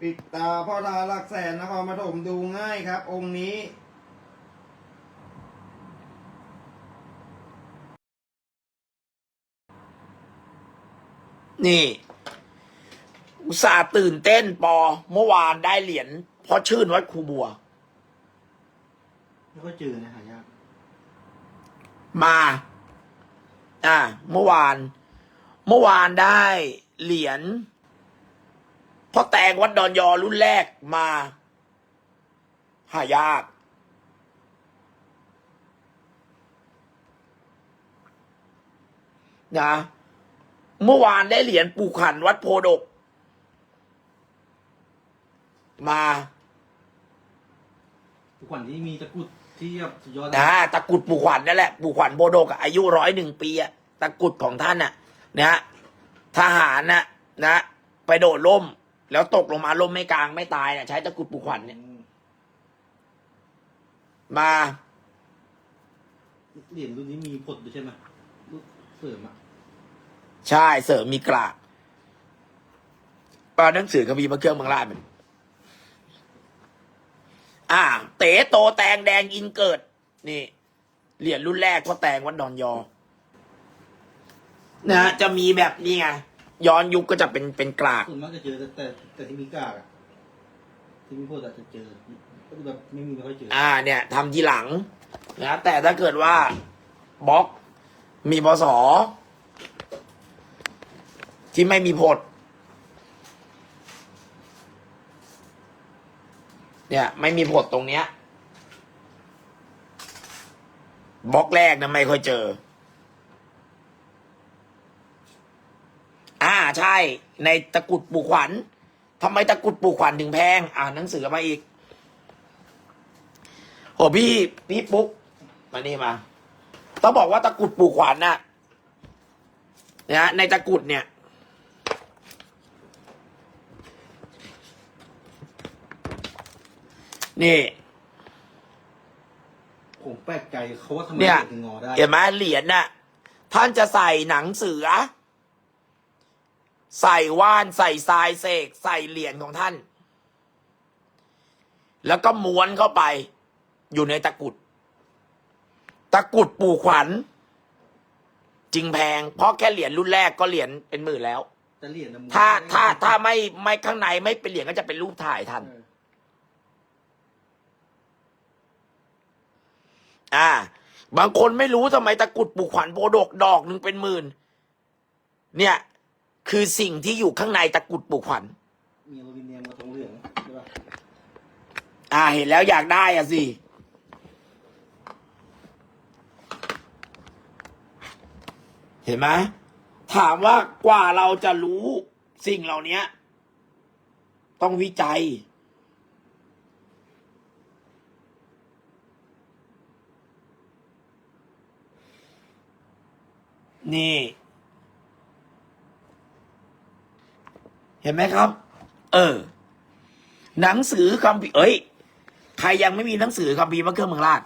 ปิดตาพ่อทาหลักแสนนครปฐมดูง่ายครับ องค์นี้ นี่ อุตส่าห์ตื่นเต้นปอ เมื่อวานได้เหรียญเพราะชื่นวัดครูบัว ไม่ค่อยเจอนะหายากมา อ่า เมื่อวาน เมื่อวานได้เหรียญ พ่อแตงวัดดอนยอรุ่นแรกมา หายาก นะ เมื่อวานได้เหรียญปู่ขันวัดโพดก มา ทุกวันที่มีตะกรุดที่แบบสุดยอดนะตะกรุดปู่ขวัญนั่นแหละปู่ขวัญโบโดกอะอายุร้อยหนึ่งปีอะตะกรุดของท่านน่ะนะฮะทหารน่ะนะ ไปโดดล่ม แล้วตกลงมาล่มไม่กลางไม่ตายน่ะใช้ตะกรุดปู่ขวัญเนี่ยอืมมาเหรียญรุ่นนี้มีผลด้วยใช่ไหมรุ่นเสริมอะ ใช่เสริมมีกระปาหนังสือคบีมาเครื่องเมืองราชมันอ่า เต๋โตแตงแดงอินเกิด นี่เหรียญรุ่นแรกพ่อแตงวัดดอนยอ นะฮะจะมีแบบนี้ไง ย้อนยุคก็จะเป็นเป็นกราก ส่วนมากจะเจอแต่แต่แต่ที่มีกากอะที่มีผลอาจจะเจอก็แบบไม่มีไม่ค่อยเจออ่าเนี่ยทำทีหลังนะแต่ถ้าเกิดว่าบล็อกมีพศที่ไม่มีผลเนี่ยไม่มีผลตรงเนี้ยบล็อกแรกนะไม่ค่อยเจอ อ่าใช่ ในตะกรุดปู่ขวัญทำไมตะกรุดปู่ขวัญถึงแพง อ่านหนังสือมาอีกโหพี่พี่ปุ๊กมานี่มา ต้องบอกว่าตะกรุดปู่ขวัญน่ะนะในตะกรุดเนี่ย นี่ผมแปลกใจเขาว่าทำไมเนี่ยเหรียญถึงงอได้เห็นไหมเหรียญน่ะ ท่านจะใส่หนังเสือ ใส่ว่านใส่ทรายเสกใส่เหรียญของท่าน แล้วก็ม้วนเข้าไป อยู่ในตะกรุด ตะกรุดปู่ขวัญ จริงแพง เพราะแค่เหรียญรุ่นแรกก็เหรียญเป็นหมื่นแล้วแต่เหรียญน่ะถ้าถ้าถ้าไม่ไม่ข้างในไม่เป็นเหรียญก็จะเป็นรูปถ่ายท่าน เอออ่า บางคนไม่รู้ทำไมตะกรุดปู่ขวัญโพดกดอกหนึ่งเป็นหมื่น เนี่ย คือสิ่งที่อยู่ข้างในตะกรุดปู่ขวัญมีอลูมิเนียมกับทองเหลืองใช่ป่ะอ่าเห็นแล้วอยากได้อะสิ เห็นไหมถามว่ากว่าเราจะรู้สิ่งเหล่านี้ต้องวิจัย นี่ ห็นไหมครับ เออ หนังสือคำพีเอ้ย ใครยังไม่มีหนังสือคำพีพระเครื่องเมืองราช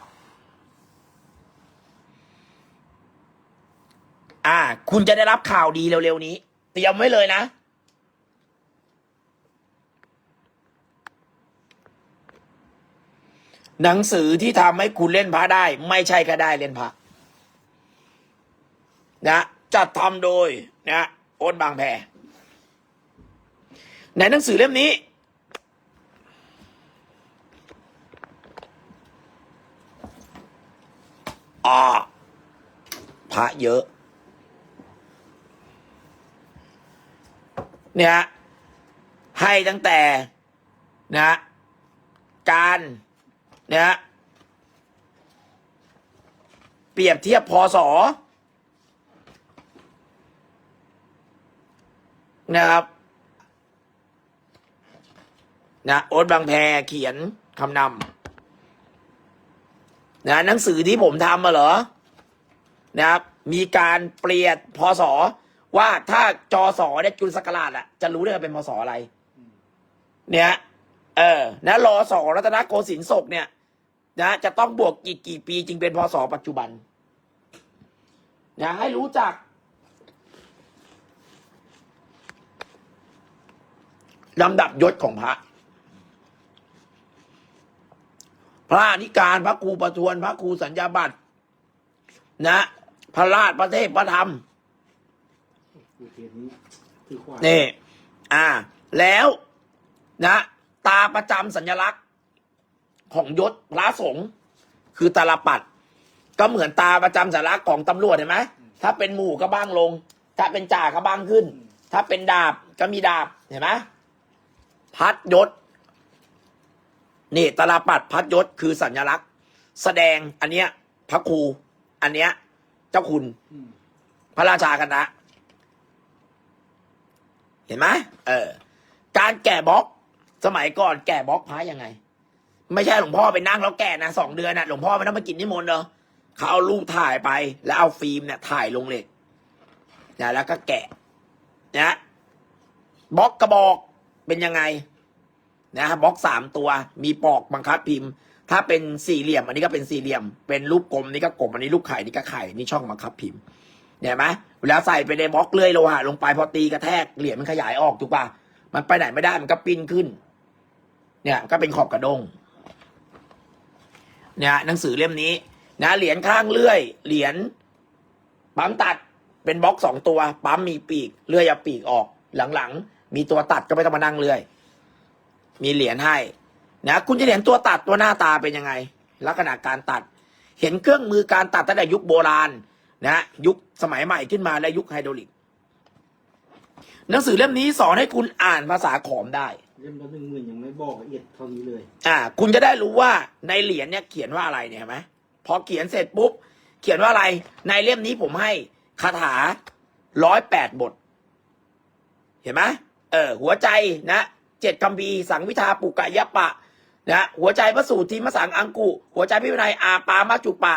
อ่า คุณจะได้รับข่าวดีเร็วๆนี้ เตรียมไว้เลยนะ หนังสือที่ทำให้คุณเล่นพระได้ ไม่ใช่แค่ได้เล่นพระนะ จัดทำโดยนะโอ๊ตบางแพ ในหนังสือเล่มนี้อ่าพระเยอะ เนี่ย ให้ตั้งแต่ นะ การ เนี่ย เปรียบเทียบพศนะครับ นะโอ๊ตบางแพเขียนคำนำนะหนังสือที่ผมทำมาเหรอนะครับมีการเปลี่ยนพศว่าถ้าจอสอเนี่ยจุลศักราชอะจะรู้ได้ว่าเป็นพศอะไร เนี่ยเออนะรอสอรัตนโกสินทร์ศกเนี่ย นะ จะต้องบวกกี่กี่ปีจึงเป็นพศปัจจุบันนะให้รู้จักลำดับยศของพระ พระอธิการพระครูประทวน พระครูสัญญาบัตรนะพระราชพระเทพพระธรรมกูเทียนนี้คือควายนี่อ่า แล้วนะ ตาประจำสัญลักษณ์ของยศพระสงฆ์คือตาลปัด ก็เหมือนตาประจำสัญลักษณ์ของตำรวจเห็นไหมถ้าเป็นหมู่ก็บ้างลง ถ้าเป็นจ่าก็บ้างขึ้น ถ้าเป็นดาบก็มีดาบเห็นไหมพัดยศ นี่ตาลปัดพัดยศคือสัญลักษณ์ แสดงอันเนี้ยพระครู อันเนี้ย เจ้าคุณ พระราชาคณะ เห็นไหมเออ การแกะบล็อก สมัยก่อนแกะบล็อกพระยังไง ไม่ใช่หลวงพ่อไปนั่งแล้วแกะนะสองเดือนนะหลวงพ่อไม่ต้องมากินนิมนต์เนอะเขาเอารูปถ่ายไป แล้วเอาฟิล์มเนี่ยถ่ายลงเหล็กนะแล้วก็แกะนะบล็อกกระบอกเป็นยังไง นะบล็อกสามตัว มีปอกบังคับพิมพ์ ถ้าเป็นสี่เหลี่ยม อันนี้ก็เป็นสี่เหลี่ยม เป็นรูปกลมนี่ก็กลมอันนี้รูปไข่นี่ก็ไข่นี่ช่องบังคับพิมพ์เห็นไหมเวลาใส่ไปในบล็อกเลื่อยโลหะลงไปพอตีกระแทกเหรียญมันขยายออกถูกป่ะมันไปไหนไม่ได้มันก็ปิ้นขึ้น เนี่ยก็เป็นขอบกระดงเนี่ยหนังสือเล่มนี้ นะเหรียญข้างเลื่อย เหรียญปั๊มตัดเป็นบล็อกสองตัว ปั๊มมีปีกเลื่อยเอาปีกออก หลังๆ มีตัวตัดก็ไม่ต้องมานั่งเลื่อย มีเหรียญให้นะคุณจะเห็นตัวตัดตัวหน้าตาเป็นยังไง ลักษณะการตัด เห็นเครื่องมือการตัดตั้งแต่ยุคโบราณนะยุคสมัยใหม่ขึ้นมาและยุคไฮดรอลิก หนังสือเล่มนี้สอนให้คุณอ่านภาษาขอมได้ เล่มละหนึ่งหมื่นยังไม่บอกละเอียดเท่านี้เลย อ่า คุณจะได้รู้ว่าในเหรียญเนี่ยเขียนว่าอะไรเนี่ยเห็นไหมพอเขียนเสร็จปุ๊บ เขียนว่าอะไร ในเล่มนี้ผมให้คาถาร้อยแปดบท เห็นไหมเออ หัวใจนะ เจ็ดคำพีสังวิทาปุกกายปะนะหัวใจพระสูตรทีมสังอังกุ หัวใจพิวินัยอาปามาจุปะ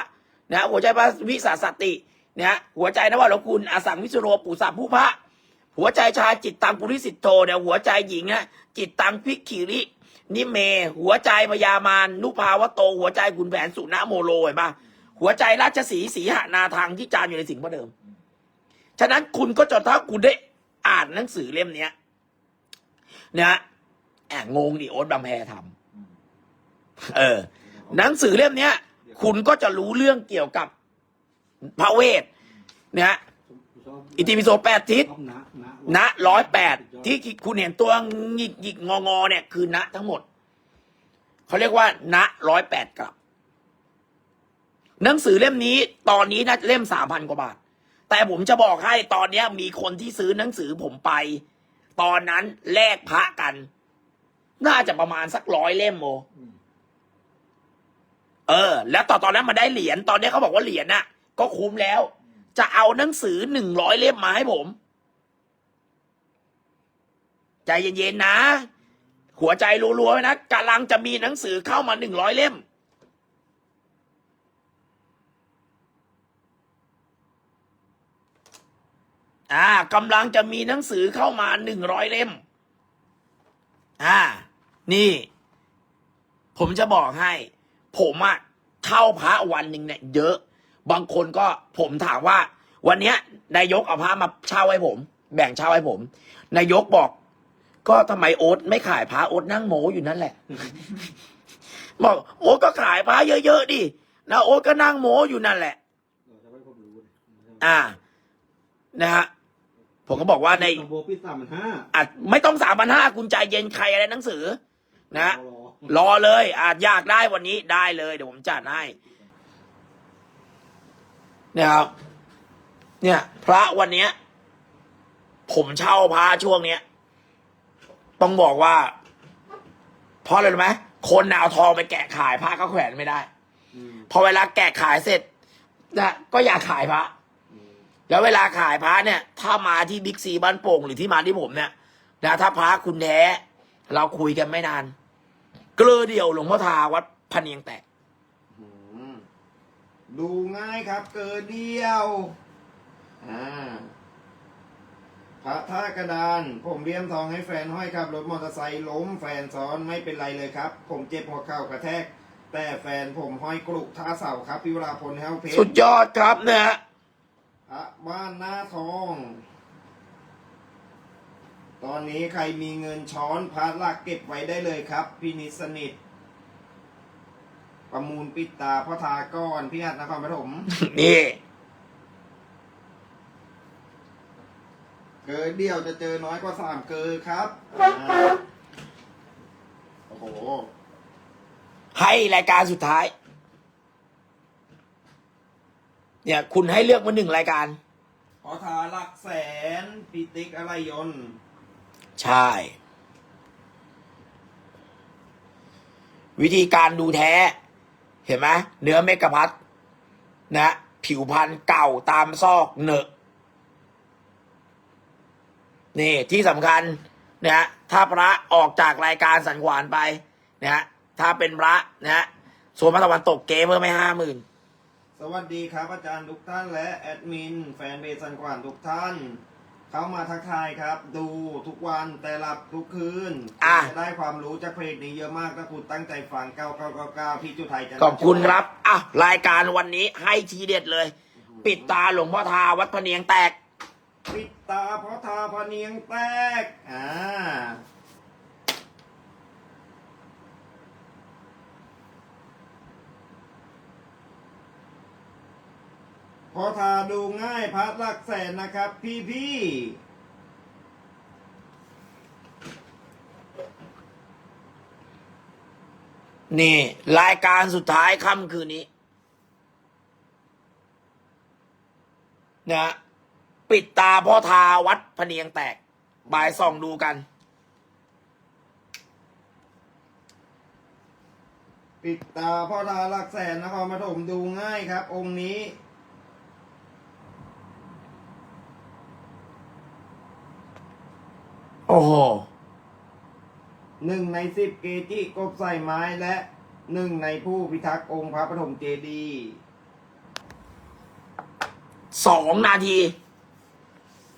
นะหัวใจพระวิสาสตินะหัวใจนวโรคุณอสังวิสุโรปุสาผู้พระหัวใจชายจิตตังปุริสิทโตเนี่ยหัวใจหญิงนะจิตตังพิกขิรินิเม หัวใจพยามานนุภาวะโต หัวใจขุนแผนสุนะโมโลเห็นปะหัวใจราชสีสีหนาทางที่จานอยู่ในสิ่งพระเดิม ฉะนั้นคุณก็จะถ้าคุณได้อ่านหนังสือเล่มเนี้ยนะแอบงงดิโอ๊ตบางแพทำเออ หนังสือเล่มเนี้ย คุณก็จะรู้เรื่องเกี่ยวกับพระเวทนะฮะอิติปิโสแปดทิศชอบนะนะณร้อยแปดที่คุณเห็นตัวหงิกหงิกงองอเนี่ยคือณทั้งหมด เขาเรียกว่า ณร้อยแปดกลับ หนังสือเล่มนี้ ตอนนี้นะเล่มสามพันกว่าบาท แต่ผมจะบอกให้ตอนเนี้ยมีคนที่ซื้อหนังสือผมไป ตอนนั้นแลกพระกัน น่าจะประมาณสักร้อยเล่มโมอืมเออ แล้วตอนตอนนั้นมาได้เหรียญตอนนี้เขาบอกว่าเหรียญน่ะ ก็คุ้มแล้ว จะเอาหนังสือหนึ่งร้อยเล่มมาให้ผม ใจเย็นๆนะ หัวใจรัวๆไว้นะกำลังจะมีหนังสือเข้ามาหนึ่งร้อยเล่มอ่ากำลังจะมีหนังสือเข้ามาหนึ่งร้อยเล่ม อ่า นี่ ผมจะบอกให้ ผมอะเช่าพระวันหนึ่งเนี่ย เยอะ บางคนก็ผมถามว่า วันเนี้ยนายกเอาพระมาเช่าให้ผม แบ่งเช่าให้ผม นายกบอก ก็ทำไมโอ๊ตไม่ขายพระโอ๊ตนั่งโมอยู่นั่นแหละ บอกโอ๊ตก็ขายพระเยอะๆดินะโอ๊ตก็นั่งโมอยู่นั่นแหละเราจะไม่ความรู้เลยอ่า นะฮะผมก็บอกว่าในโบปิดสามพันห้าอาจไม่ต้องสามพันห้าคุณใจเย็นใครอะไรหนังสือ นะรอรอเลย อาจอยากได้วันนี้ได้เลย เดี๋ยวผมจัดให้เนี่ยครับ เนี่ย พระวันเนี้ย ผมเช่าพระช่วงเนี้ย ต้องบอกว่า เพราะอะไรรู้ไหมคนน่ะเอาทองไปแกะขายพระก็แขวนไม่ได้อืมพอเวลาแกะขายเสร็จนะก็อยากขายพระอืมแล้วเวลาขายพระเนี่ย ถ้ามาที่บิ๊กซีบ้านโป่งหรือที่มาที่ผมเนี่ยนะถ้าพระคุณแท้เราคุยกันไม่นาน เกลือเดียวหลวงพ่อทาวัดพะเนียงแตก อืมดูง่ายครับ เกินเดียวอ่าพระท่ากระดาน ผมเลี่ยมทองให้แฟนห้อยครับรถมอเตอร์ไซค์ล้ม แฟนซ้อนไม่เป็นไรเลยครับ ผมเจ็บหัวเข่ากระแทก แต่แฟนผมห้อยกรุท่าเสาครับพิวราพลแฮวเพชสุรดยอดครับเนี่ยฮะ พระบ้านหน้าทอง ตอนนี้ใครมีเงินช้อนพาร์ทลักเก็บไว้ได้เลยครับ พี่นิดสนิท ประมูลปิดตาพ่อทาก้อนพี่หัดนครปฐมนี่ เกอเดียวจะเจอน้อยกว่าสามเกอครับอ่าโอ้โห ให้รายการสุดท้าย เนี่ย คุณให้เลือกมาหนึ่งรายการพอทาหลักแสนปีติ๊กอะไรยนต์ ใช่ วิธีการดูแท้ เห็นไหมเนื้อเมกะพัดนะ ผิวพันธุ์เก่าตามซอกเนอะนี่ที่สำคัญนะฮะถ้าพระออกจากรายการสันขวานไปนะฮะถ้าเป็นพระนะฮะโซนมาตะวันตกเกมเพิ่มไม่ห้าหมื่นสวัสดีครับอาจารย์ทุกท่านและแอดมิน แฟนเบสสันกวานทุกท่าน เข้ามาทักทายครับ ดูทุกวันแต่หลับทุกคืนอะ จะได้ความรู้จากเพจนี้เยอะมากถ้าคุณตั้งใจฟัง 9999 พี่จุไทยจะขอบคุณครับอะรายการวันนี้ให้ทีเด็ดเลย ปิดตาหลวงพ่อทาวัดพะเนียงแตก ปิดตาเพราะทาพะเนียงแตกอ่า พอทาดูง่ายพัดหลักแสนนะครับ พี่พี่นี่ รายการสุดท้ายค่ำคืนนี้นะปิดตาพ่อทาวัดพเนียงแตกบ่ายส่องดูกัน ปิดตาพ่อทาหลักแสนนครปฐมดูง่ายครับ องค์นี้ อ้โหหนึ่งในสิบเกจิกบใส่ไม้และหนึ่งในผู้พิทักษ์องค์พระปฐมเจดีย์สองนาที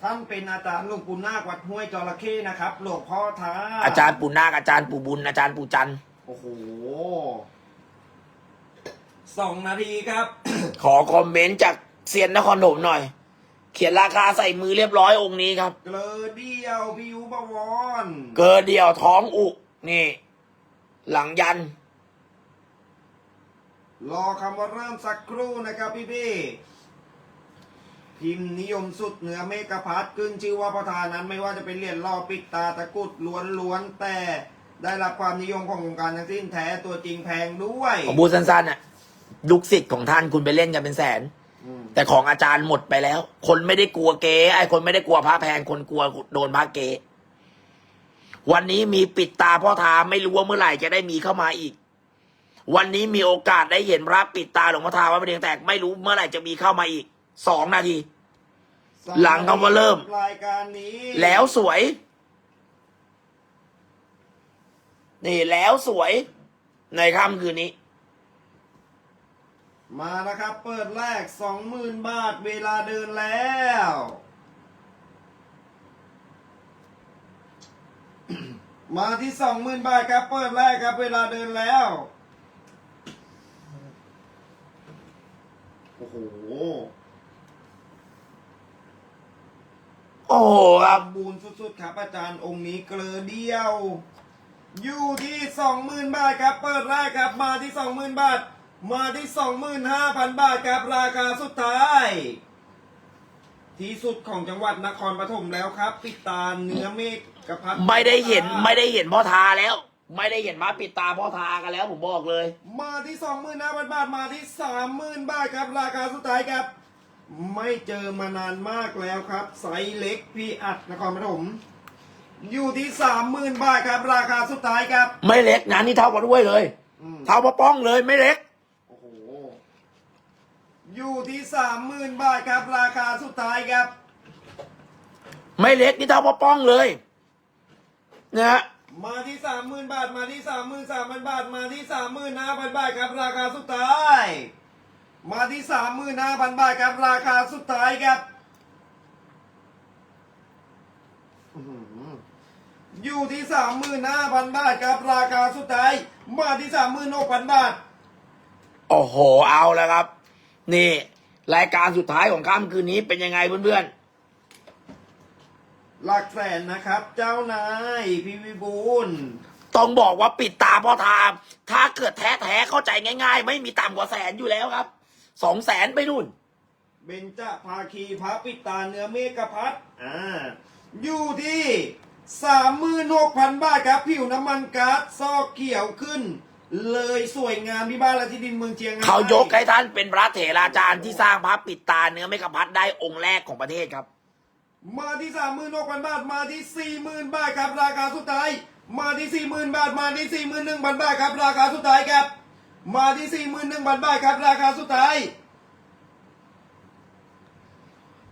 ท่านเป็นอาจารย์หลวงปู่นาควัดห้วยจระเข้นะครับ หลวงพ่อท้าอาจารย์ปู่นาคอาจารย์ปู่บุญ อาจารย์ปู่จันทร์โอ้โหสองนาทีครับ ขอคอมเมนต์จากเซียนนครถมหน่อย เขียนราคาใส่มือเรียบร้อยองค์นี้ครับ เกลอเดียวพิวบวรเกิดเดียวท้องอุนี่ หลังยัน รอคำว่าเริ่มสักครู่นะครับพี่พี่ๆพิมพ์นิยมสุดเหนือเมกะพัดขึ้นชื่อว่าประธานนั้นไม่ว่าจะเป็นเหรียญล่อปิดตาตะกรุดล้วนๆแต่ได้รับความนิยมของวงการทั้งสิ้นแท้ตัวจริงแพงด้วย ผมพูดสั้นๆน่ะ ลูกศิษย์ของท่านคุณไปเล่นกันเป็นแสนอืม แต่ของอาจารย์หมดไปแล้ว คนไม่ได้กลัวเก๊ไอ้คนไม่ได้กลัวพระแพงคนกลัวโดนพระเก๊วันนี้มีปิดตาพ่อทาไม่รู้ว่าเมื่อไหร่จะได้มีเข้ามาอีก วันนี้มีโอกาสได้เห็นพระปิดตาหลวงพ่อทาวัดพระเดียงแตกไม่รู้เมื่อไหร่จะมีเข้ามาอีกสองนาที หลังคำว่าเริ่ม รายการนี้ แล้วสวย นี่แล้วสวย ในค่ำคืนนี้ มานะครับ เปิดแรกสองหมื่นบาทเวลาเดินแล้ว มาที่สองหมื่นบาทครับ เปิดแรกครับ เวลาเดินแล้ว โอ้โห โอ้ครับบูนสุดๆ ครับ อาจารย์องค์นี้เกลือเดียว อยู่ที่สองหมื่นบาทครับ เปิดแรกครับ มาที่สองหมื่นบาท มาที่สองหมื่นห้าพันบาทครับราคาสุดท้าย ที่สุดของจังหวัดนครปฐมแล้วครับ ปิดตาเนื้อเมฆกระพัดไม่ได้เห็นไม่ได้เห็นพ่อทาแล้ว ไม่ได้เห็นพระปิดตาพ่อทากันแล้วผมบอกเลย มาที่สองหมื่นห้าพันบาทมาที่สามหมื่นบาทครับ ราคาสุดท้ายครับ ไม่เจอมานานมากแล้วครับไซส์เล็กพี่อัดนครปฐมอยู่ที่สามหมื่นบาทครับ ราคาสุดท้ายครับ ไม่เล็กนะนี่เท่ากับด้วยเลย อืม เท่าพ่อป้องเลยไม่เล็กโอ้โห อยู่ที่สามหมื่นบาทครับ ราคาสุดท้ายครับ ไม่เล็กนี่เท่าพ่อป้องเลยนะฮะมาที่สามหมื่นบาทมาที่สามหมื่นสามพันบาทมาที่สามหมื่นห้าพันบาทครับ ราคาสุดท้าย มาที่สามหมื่นห้าพันบาทครับ ราคาสุดท้ายครับอื้อหืออยู่ที่สามหมื่นห้าพันบาทครับ ราคาสุดท้าย มาที่สามหมื่นหกพันบาท โอ้โห เอาแล้วครับ นี่ รายการสุดท้ายของค่ำคืนนี้เป็นยังไงเพื่อนหลักแสนนะครับ เจ้านายพี่วิบูลย์ต้องบอกว่าปิดตาพ่อทาม ถ้าเกิดแท้แท้ๆเข้าใจง่าย ๆ ไม่มีต่ำกว่าแสนอยู่แล้วครับ สองแสนไปนู่น เบญจภาคีพระปิดตาเนื้อเมฆพัดอ่าอยู่ที่สามหมื่นหกพันบาทครับ ผิวน้ำมันก๊าซซอกเขียวขึ้น เลยสวยงามที่บ้านและที่ดินเมืองเชียงรายเขายกให้ท่านเป็นพระเถราจารย์ที่สร้างพระปิดตาเนื้อไม่กระพัดได้องค์แรกของประเทศครับ มาที่สามหมื่นหกพันบาทมาที่สี่หมื่นบาทครับราคาสุดท้าย มาที่สี่หมื่นบาทมาที่สี่หมื่นหนึ่งพันบาทครับราคาสุดท้ายครับ มาที่สี่หมื่นหนึ่งพันบาทครับราคาสุดท้าย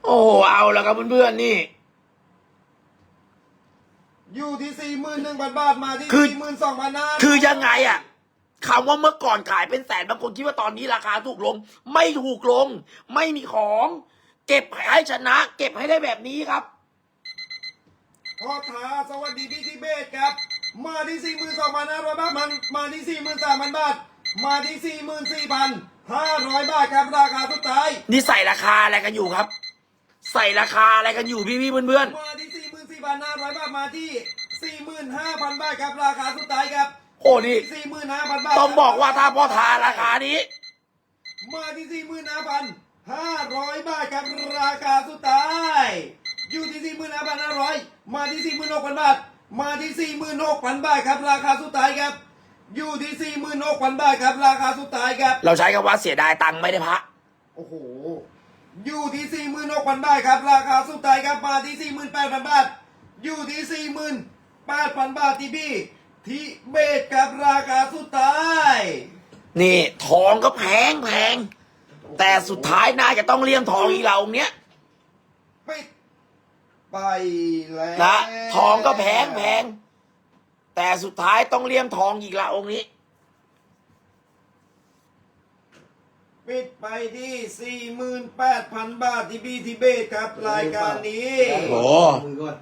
โอ้โหเอาแล้วครับเพื่อนๆนี่ อยู่ที่สี่หมื่นหนึ่งพันบาทมาที่คือ สี่หมื่นสองพันห้า คือยังไงอะ คำว่าเมื่อก่อนขายเป็นแสนบางคนคิดว่าตอนนี้ราคาถูกลง ไม่ถูกลง ไม่มีของ เก็บให้ชนะ เก็บให้ได้แบบนี้ครับพ่อค้าสวัสดีพี่ทิเบตครับ มาที่สี่หมื่นสองพันห้าร้อยบาทมันมาที่สี่หมื่นสามพันบาท มาที่สี่หมื่นสี่พันห้าร้อยบาทครับราคาสุดท้ายนี่ใส่ราคาอะไรกันอยู่ครับ ใส่ราคาอะไรกันอยู่พี่ๆเพื่อนมาที่สี่หมื่นสี่พันห้าร้อยบาทมาที่สี่หมื่นห้าพันบาทครับราคาสุดท้ายครับๆ โอ้นี่สี่หมื่นห้าพันบาทต้องบอกว่าถ้าพ่อทาราคานี้ มาที่สี่หมื่นห้าพันห้าร้อยบาทครับราคาสุดท้าย อยู่ที่สี่หมื่นห้าพันห้าร้อยมาที่สี่หมื่นหกพันบาท มาที่สี่หมื่นหกพันบาทครับ ราคาสุดท้ายครับ อยู่ที่สี่หมื่นหกพันบาทครับ ราคาสุดท้ายครับ เราใช้คำว่าเสียดายตังค์ไม่ได้พระโอ้โหอยู่ที่สี่หมื่นหกพันบาทครับ ราคาสุดท้ายครับมาที่สี่หมื่นแปดพันบาท อยู่ที่สี่หมื่นแปดพันบาทที่พี่ ที่เบสครับราคาสุดท้าย นี่ทองก็แพงแพง แต่สุดท้ายน่าจะต้องเลี่ยมทองอีกเราเนี้ยปิดไปแล้วนะทองก็แพงแพง แต่สุดท้ายต้องเลี่ยมทองอีกละองค์นี้ ปิดไปที่สี่หมื่นแปดพันบาทที่พี่ที่เบสครับ รายการนี้โอ้มือก่อน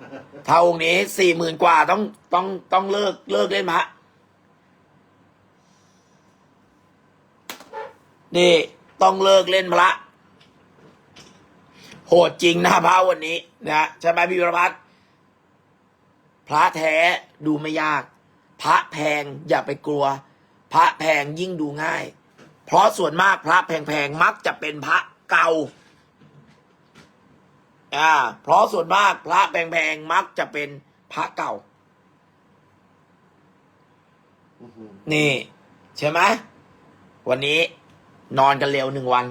ถ้าองค์นี้สี่หมื่นกว่าต้องต้องต้องเลิกเลิกเล่นพระนี่ต้องเลิกเล่นพระโหดจริงนะพระวันนี้นะใช่ไหมพี่วรพัฒน์พระแท้ดูไม่ยาก พระแพงอย่าไปกลัว พระแพงยิ่งดูง่าย เพราะส่วนมากพระแพงๆมักจะเป็นพระเก่าอ่าเพราะส่วนมากพระแพงๆมักจะเป็นพระเก่า นี่ ใช่ไหมวันนี้นอนกันเร็วหนึ่งวัน